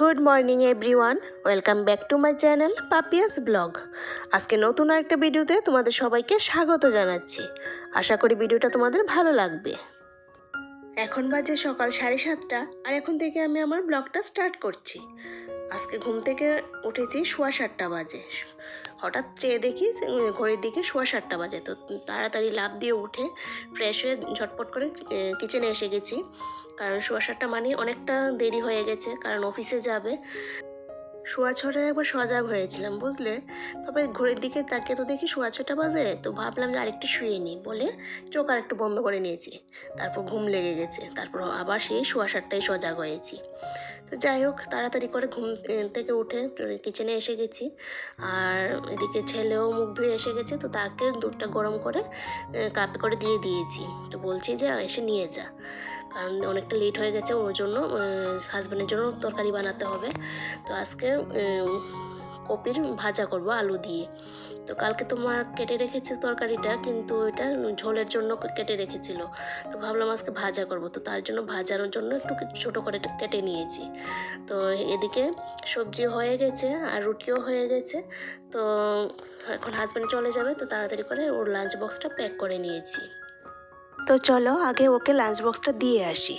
Good morning everyone welcome back to my channel Papia's blog আজকে নতুন একটা ভিডিওতে তোমাদের সবাইকে স্বাগত জানাচ্ছি। আশা করি ভিডিওটা তোমাদের ভালো লাগবে। এখন বাজে সকাল সাড়ে সাতটা, আর এখন থেকে আমি আমার ব্লগটা স্টার্ট করছি। আজকে ঘুম থেকে উঠেছি সোয়া সাতটা বাজে। হঠাৎ চেয়ে দেখি ঘড়ির দিকে সোয়া সাতটা বাজে। তো তাড়াতাড়ি লাভ দিয়ে উঠে ফ্রেশ হয়ে ঝটপট করে কিচেনে এসে গেছি। কারণ সোয়া সাতটা মানে অনেকটা দেরি হয়ে গেছে, কারণ অফিসে যাবে। সোয়া ছটায় একবার সজাগ হয়েছিলাম, বুঝলে? তবে ঘড়ির দিকে তাকিয়ে তো দেখি সোয়া ছটা বাজে, তো ভাবলাম যে আরেকটু শুয়ে নিই, বলে চোখ আর একটু বন্ধ করে নিয়েছি। তারপর ঘুম লেগে গেছে, তারপর আবার সেই সোয়া সাতটায় সজাগ হয়েছি। তো যাই হোক, তাড়াতাড়ি করে ঘুম থেকে উঠে কিচেনে এসে গেছি। আর এদিকে ছেলেও মুখ ধুয়ে এসে গেছে, তো তাকে দুধটা গরম করে কাপে করে দিয়ে দিয়েছি। তো বলছি যে এসে নিয়ে যা। কারণ অনেকটা লেট হয়ে গেছে ওর জন্য হাজব্যান্ডের জন্য তরকারি বানাতে হবে। তো আজকে কপির ভাজা করব আলু দিয়ে। তো কালকে তো মা কেটে রেখেছে তরকারিটা, কিন্তু এটা ঝোলের জন্য কেটে রেখেছিল। তো ভাবলাম আজকে ভাজা করব। তো তার জন্য ভাজানোর জন্য একটু ছোট করে কেটে নিয়েছি। তো এদিকে সবজি হয়ে গেছে আর রুটিও হয়ে গেছে। তো এখন হাজব্যান্ড চলে যাবে, তো তাড়াতাড়ি করে ওর লাঞ্চ বক্সটা প্যাক করে নিয়েছি। তো চলো আগে ওকে লাঞ্চ বক্সটা দিয়ে আসি।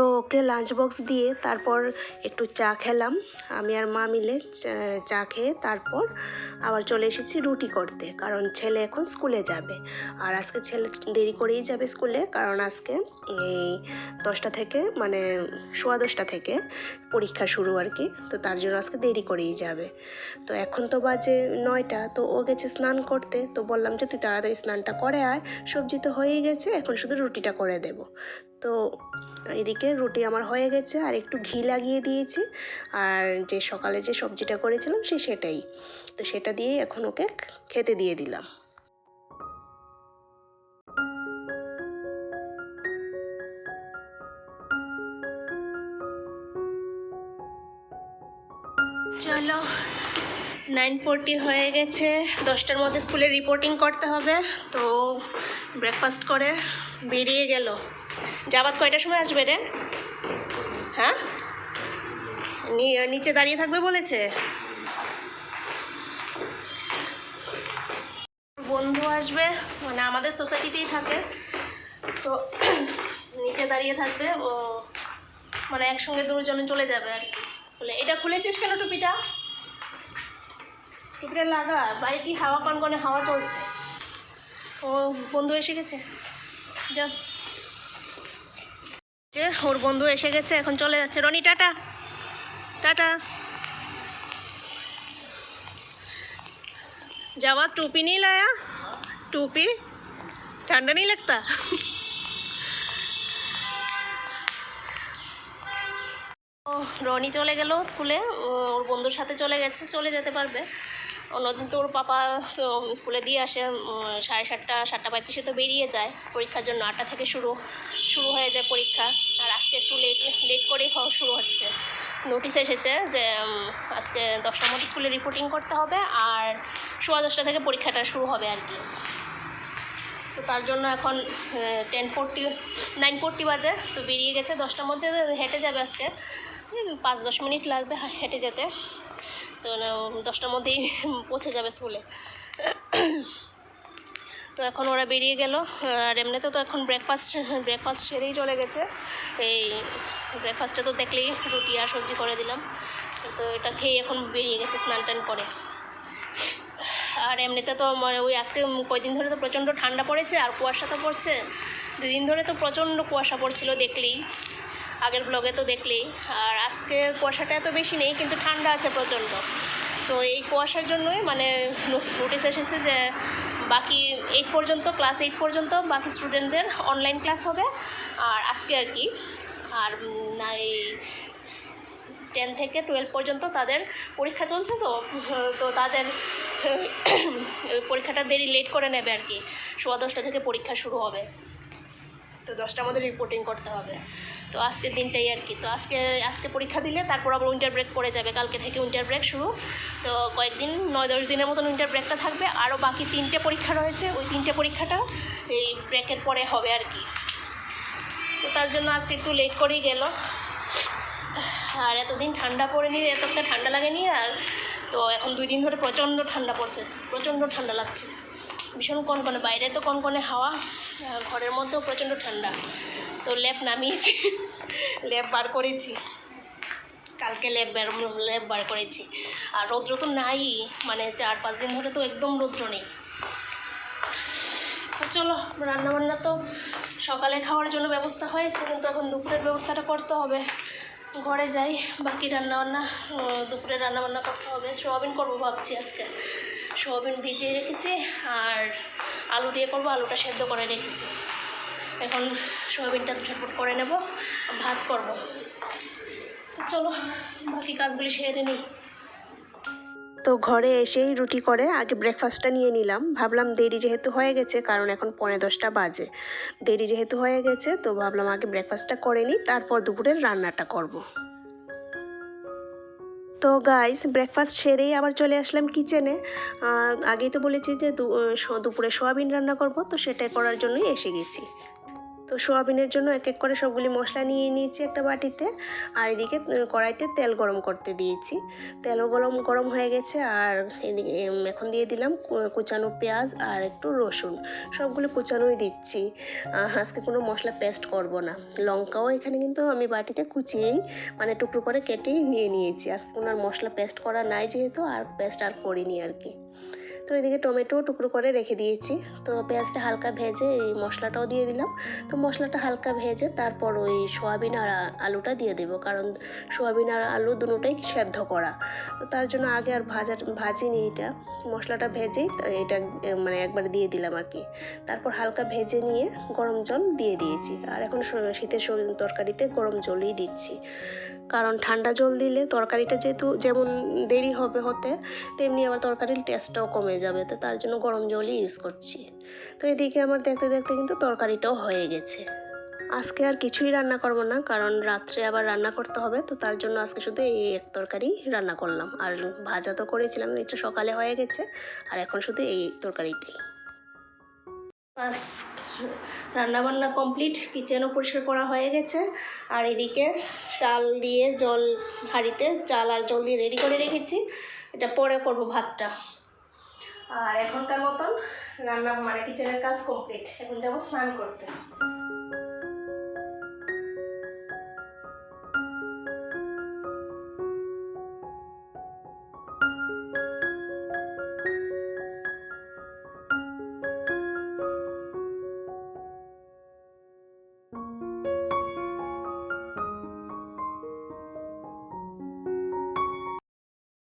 তো ওকে লাঞ্চ বক্স দিয়ে তারপর একটু চা খেলাম। আমি আর মা মিলে চা- খেয়ে তারপর আবার চলে এসেছি রুটি করতে, কারণ ছেলে এখন স্কুলে যাবে। আর আজকে ছেলে দেরি করেই যাবে স্কুলে কারণ আজকে এই দশটা থেকে মানে সোয়া দশটা থেকে পরীক্ষা শুরু আর কি, তো তার জন্য আজকে দেরি করেই যাবে। তো এখন তো বাজে নয়টা, তো ও গেছে স্নান করতে, তো বললাম যে তুই তাড়াতাড়ি স্নানটা করে আয়, সবজি তো হয়েই গেছে, এখন শুধু রুটিটা করে দেব। তো এদিকে রুটি আমার হয়ে গেছে, আর একটু ঘি লাগিয়ে দিয়েছি, আর যে সকালে যে সবজিটা করেছিলাম সে সেটাই। তো সেটা দিয়ে এখন ওকে খেতে দিয়ে দিলাম। চলো। নাইন ফোরটি হয়ে গেছে। দশটার মধ্যে স্কুলে রিপোর্টিং করতে হবে। তো ব্রেকফাস্ট করে বেরিয়ে গেল। যাবাত কয়টার সময় আসবে রে? হ্যাঁ? নিচে দাঁড়িয়ে থাকবে বলেছে? বন্ধু আসবে মানে আমাদের সোসাইটিতেই থাকে। তো নিচে দাঁড়িয়ে থাকবে, ও মানে একসঙ্গে দুজনে চলে যাবে আর কি। স্কুলে এটা খুলেছিস কেন টুপিটা টুপিটা লাগা বাইরে কি হাওয়া কনকনে হাওয়া চলছে ও বন্ধু এসে গেছে যা যে ওর বন্ধু এসে গেছে এখন চলে যাচ্ছে রনি টাটা টাটা যাওয়া टूपी नहीं लाया टूपी ठंडा नहीं लगता রনি চলে গেল স্কুলে। ওর বন্ধুর সাথে চলে গেছে, চলে যেতে পারবে। অন্যদিন তো ওর পাপা স্কুলে দিয়ে আসে সাড়ে সাতটা সাতটা পঁয়ত্রিশে তো বেরিয়ে যায়। পরীক্ষার জন্য আটটা থেকে শুরু শুরু হয়ে যায় পরীক্ষা। আর আজকে একটু লেট লেট করেই শুরু হচ্ছে। নোটিশ এসেছে যে আজকে দশটার মধ্যে স্কুলে রিপোর্টিং করতে হবে, আর সোয়া দশটা থেকে পরীক্ষাটা শুরু হবে আর কি। তো তার জন্য এখন টেন ফোরটি নাইন ফোরটি বাজে, তো বেরিয়ে গেছে। দশটার মধ্যে হেঁটে যাবে আজকে। পাঁচ, দশ মিনিট লাগবে হেঁটে যেতে। তো দশটার মধ্যেই পৌঁছে যাবে স্কুলে। তো এখন ওরা বেরিয়ে গেল। আর এমনিতে তো এখন ব্রেকফাস্ট ব্রেকফাস্ট সেরেই চলে গেছে। এই ব্রেকফাস্টে তো দেখলেই রুটি আর সবজি করে দিলাম। তো এটা খেয়ে এখন বেরিয়ে গেছে স্নান টান করে। আর এমনিতে তো মানে ওই আজকে কয়দিন ধরে তো প্রচণ্ড ঠান্ডা পড়েছে আর কুয়াশা তো পড়ছে। দুদিন ধরে তো প্রচণ্ড কুয়াশা পড়ছিল দেখলেই, আগের ব্লগে তো দেখলেই। আর আজকে কুয়াশাটা এত বেশি নেই, কিন্তু ঠান্ডা আছে প্রচণ্ড। তো এই কুয়াশার জন্যই মানে নোটিস এসেছে যে বাকি এইট পর্যন্ত ক্লাস এইট পর্যন্ত বাকি স্টুডেন্টদের অনলাইন ক্লাস হবে। আর আজকে আর কি। আর এই টেন থেকে টুয়েলভ পর্যন্ত তাদের পরীক্ষা চলছে তো তো তাদের পরীক্ষাটা দেরি লেট করে নেবে আর কি। সোয়া দশটা থেকে পরীক্ষা শুরু হবে। তো দশটা আমাদের রিপোর্টিং করতে হবে। তো আজকের দিনটাই আর কি। তো আজকে আজকে পরীক্ষা দিলে তারপর আবার উইন্টার ব্রেক পড়ে যাবে। কালকে থেকে উইন্টার ব্রেক শুরু। তো কয়েকদিন, নয় দশ দিনের মতন উইন্টার ব্রেকটা থাকবে। আরও বাকি তিনটে পরীক্ষা রয়েছে। ওই তিনটে পরীক্ষাটা এই ব্রেকের পরে হবে আর কি। তো তার জন্য আজকে একটু লেট করেই গেল। আর এতদিন ঠান্ডা পড়েনি একটা ঠান্ডা লাগেনি আর তো এখন দুই দিন ধরে প্রচণ্ড ঠান্ডা পড়ছে, প্রচণ্ড ঠান্ডা লাগছে। ভীষণ কনকনে, বাইরে তো কনকনে হাওয়া ঘরের মধ্যেও প্রচণ্ড ঠান্ডা। তো ল্যাব নামিয়েছি ল্যাব বার করেছি। কালকে ল্যাব বার ল্যাব বার করেছি। আর রৌদ্র তো নাই মানে চার পাঁচ দিন ধরে তো একদম রৌদ্র নেই। চলো, রান্নাবান্না তো সকালে খাওয়ার জন্য ব্যবস্থা হয়েছে, কিন্তু এখন দুপুরের ব্যবস্থাটা করতে হবে। ঘরে যাই, বাকি রান্নাবান্না দুপুরে রান্নাবান্না করতে হবে। সোয়াবিন করব ভাবছি আজকে। সোয়াবিন ভিজিয়ে রেখেছি আর আলু দিয়ে করব, আলুটা সেদ্ধ করে রেখেছি। এখন সোয়াবিনটা ঝটপট করে নেব, ভাত করব। তো চলো, বাকি কাজগুলি সেরে নিই। তো ঘরে এসেই রুটি করে, আগে ব্রেকফাস্টটা নিয়ে নিলাম। ভাবলাম দেরি যেহেতু হয়ে গেছে, কারণ এখন পৌনে দশটা বাজে। দেরি যেহেতু হয়ে গেছে, তো ভাবলাম আগে ব্রেকফাস্টটা করে নিই, তারপর দুপুরের রান্নাটা করব। তো গাইস ব্রেকফাস্ট সেরেই আবার চলে আসলাম কিচেনে আর আগেই তো বলেছি যে দুপুরে সোয়াবিন রান্না করব, তো সেটাই করার জন্যই এসে গেছি। তো সোয়াবিনের জন্য এক এক করে সবগুলি মশলা নিয়ে নিয়েছি একটা বাটিতে। আর এদিকে কড়াইতে তেল গরম করতে দিয়েছি। তেলও গরম গরম হয়ে গেছে। আর এদিকে এখন দিয়ে দিলাম কুচানো পেঁয়াজ আর একটু রসুন। সবগুলো কুচানোই দিচ্ছি। আজকে কোনো মশলা পেস্ট করব না। লঙ্কাও এখানে কিন্তু আমি বাটিতে কুচিয়েই মানে টুকরো করে কেটেই নিয়ে নিয়েছি। আজকে কোনো আর মশলা পেস্ট করা নাই যেহেতু, আর পেস্ট আর করিনি আর কি। তো এদিকে টমেটো টুকরো করে রেখে দিয়েছি। তো পেঁয়াজটা হালকা ভেজে এই মশলাটাও দিয়ে দিলাম। তো মশলাটা হালকা ভেজে তারপর ওই সোয়াবিন আর আলুটা দিয়ে দেবো, কারণ সোয়াবিন আর আলু দুটোটাই সেদ্ধ করা। তো তার জন্য আগে আর ভাজা, ভাজিনি এটা। মশলাটা ভেজেই এটা মানে একবার দিয়ে দিলাম আর কি। তারপর হালকা ভেজে নিয়ে গরম জল দিয়ে দিয়েছি। আর এখন শীতের তরকারিতে গরম জলই দিচ্ছি। কারণ ঠান্ডা জল দিলে তরকারিটা যেহেতু যেমন দেরি হবে হতে, তেমনি আবার তরকারির টেস্টটাও কমে যাবে, তো তার জন্য গরম জলই ইউজ করছি। তো এদিকে আমার দেখতে দেখতে কিন্তু তরকারিটাও হয়ে গেছে। আজকে আর কিছুই রান্না করব না, কারণ রাত্রে আবার রান্না করতে হবে, তো তার জন্য আজকে শুধু এই এক তরকারি রান্না করলাম। আর ভাজা তো করেছিলাম, এটা সকালে হয়ে গেছে, আর এখন শুধু এই তরকারিটাই। বাস রান্নাবান্না কমপ্লিট কিচেনও পরিষ্কার করা হয়ে গেছে, আর এদিকে চাল দিয়ে জল হাঁড়িতে, চাল আর জল দিয়ে রেডি করে রেখেছি। এটা পরে করব ভাতটা। আর এখনকার মতন রান্না মানে কিচেনের কাজ কমপ্লিট এখন যাব স্নান করতে।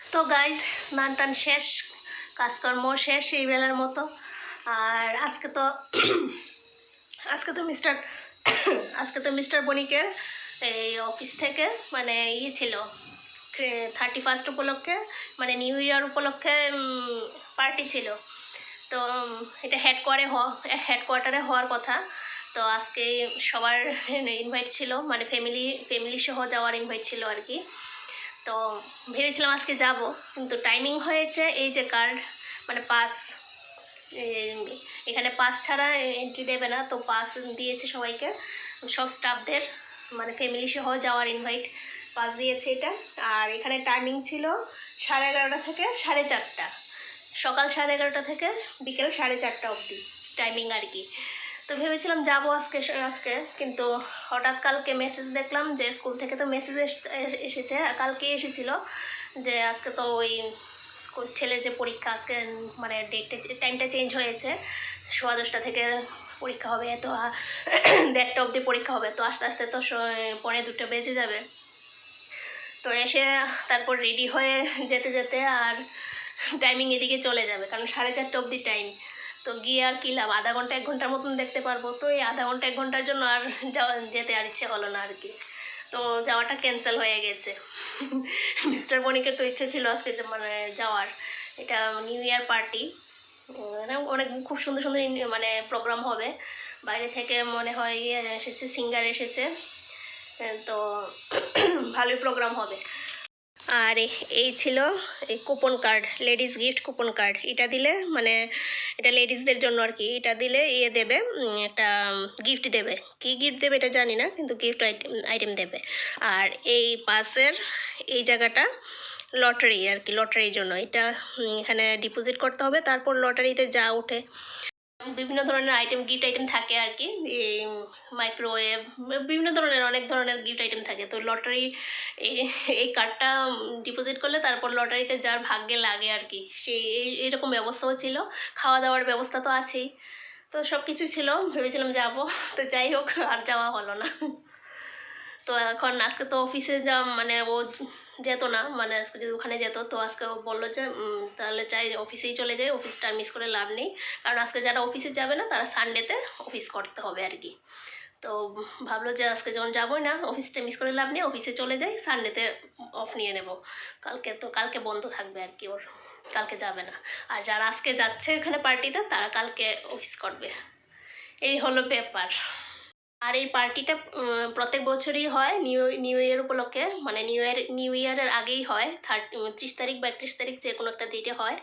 তো গাইজ স্নান টান শেষ। কাজকর্ম শেষ এই বেলার মতো। আর আজকে তো আজকে তো মিস্টার আজকে তো মিস্টার বণিকের এই অফিস থেকে মানে ইয়ে ছিল থার্টি ফার্স্ট উপলক্ষে মানে নিউ ইয়ার উপলক্ষে পার্টি ছিল। তো এটা হেডকোয়ারে হেডকোয়ার্টারে হওয়ার কথা। তো আজকে সবার ইনভাইট ছিল মানে ফ্যামিলি ফ্যামিলি সহ যাওয়ার ইনভাইট ছিল আর কি। তো ভেবেছিলাম আজকে যাব, কিন্তু টাইমিং হয়েছে, এই যে কার্ড মানে পাস এখানে পাস ছাড়া এন্ট্রি দেবে না, তো পাস দিয়েছে সবাইকে। সব স্টাফদের মানে ফ্যামিলি সহ যাওয়ার ইনভাইট পাস দিয়েছে এটা। আর এখানে টাইমিং ছিল সাড়ে এগারোটা থেকে সাড়ে চারটা। সকাল সাড়ে এগারোটা থেকে বিকেল সাড়ে চারটা অবধি টাইমিং আর কি। তো ভেবেছিলাম যাব আজকে আজকে, কিন্তু হঠাৎ কালকে মেসেজ দেখলাম যে স্কুল থেকে তো মেসেজ এসেছে। কালকে এসেছিল যে আজকে তো ওই ছেলের যে পরীক্ষা আজকে মানে ডেটটা টাইমটা চেঞ্জ হয়েছে, সোয়া দশটা থেকে পরীক্ষা হবে তো দেড়টা অবধি পরীক্ষা হবে, তো আস্তে আস্তে তো পৌনে দুটো বেজে যাবে। তো এসে তারপর রেডি হয়ে যেতে যেতে আর টাইমিং এদিকে চলে যাবে, কারণ সাড়ে চারটে অবধি টাইম তো গিয়ে আর কী লাভ? আধা ঘণ্টা, এক ঘণ্টার মতন দেখতে পারব। তো এই আধা ঘণ্টা, এক ঘণ্টার জন্য আর যাওয়া, যেতে আর ইচ্ছে হলো না আর কি। তো যাওয়াটা ক্যান্সেল হয়ে গেছে। মিস্টার বণিকের তো ইচ্ছে ছিল আজকে মানে যাওয়ার। এটা নিউ ইয়ার পার্টি অনেক খুব সুন্দর সুন্দর মানে প্রোগ্রাম হবে। বাইরে থেকে মনে হয় ইয়ে এসেছে সিঙ্গার এসেছে। তো ভালোই প্রোগ্রাম হবে। আর এই ছিল এই coupon card ladies gift coupon card এটা দিলে মানে এটা লেডিসদের জন্য আর কি। এটা দিলে ইয়ে দেবে একটা গিফট দেবে। কি গিফট দেবে এটা জানি না, কিন্তু গিফট আইটেম আইটেম দেবে। আর এই পাশের, এই জায়গাটা লটারি আর কি লটারির জন্য। এটা এখানে ডিপোজিট করতে হবে, তারপর লটারিতে যা ওঠে। বিভিন্ন ধরনের আইটেম গিফট আইটেম থাকে আর কি মাইক্রোওয়েভ বিভিন্ন ধরনের, অনেক ধরনের গিফট আইটেম থাকে। তো লটারি এই কার্ডটা ডিপোজিট করলে তারপর লটারিতে যার ভাগ্যে লাগে আর কি সেই এই- এরকম ব্যবস্থাও ছিল। খাওয়া দাওয়ার ব্যবস্থা তো আছেই। তো সব কিছু ছিল, ভেবেছিলাম যাব। তো যাই হোক, আর যাওয়া হলো না। তো এখন আজকে তো অফিসে যা মানে ও যেত না মানে আজকে যদি ওখানে যেত, তো আজকে বলল যে তাহলে চাই অফিসেই চলে যাই অফিসটা মিস করে লাভ নেই। কারণ আজকে যারা অফিসে যাবে না, তারা সানডেতে অফিস করতে হবে আর কি। তো ভাবলো যে আজকে যখন যাবোই না অফিসটা মিস করে লাভ নেই অফিসে চলে যাই সানডেতে অফ নিয়ে নেব। কালকে তো, কালকে বন্ধ থাকবে আর কি ওর, কালকে যাবে না। আর যারা আজকে যাচ্ছে এখানে পার্টিতে তারা কালকে অফিস করবে। এই হলো ব্যাপার। আর এই পার্টিটা প্রত্যেক বছরই হয়, নিউ নিউ ইয়ার উপলক্ষে মানে নিউ ইয়ার, নিউ ইয়ারের আগেই হয় থার্টি ত্রিশ তারিখ বা একত্রিশ তারিখ যে কোনো একটা ডেটে হয়।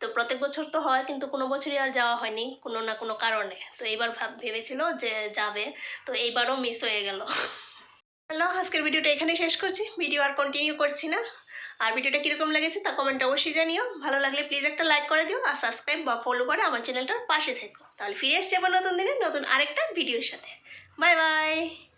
তো প্রত্যেক বছর তো হয়, কিন্তু কোনো বছরই আর যাওয়া হয়নি, কোনো না কোনো কারণে। তো এইবার ভাব, ভেবেছিল যে যাবে, তো এইবারও মিস হয়ে গেল। হ্যালো, আজকের ভিডিওটা এখানে শেষ করছি। ভিডিও আর কন্টিনিউ করছি না। আর ভিডিওটা কীরকম লেগেছে তা কমেন্ট অবশ্যই জানিও। ভালো লাগলে প্লিজ একটা লাইক করে দিও, আর সাবস্ক্রাইব বা ফলো করে আমার চ্যানেলটার পাশে থেকো। তাহলে ফিরে আসছে আবার নতুন দিনে, নতুন আরেকটা ভিডিওর সাথে। 拜拜。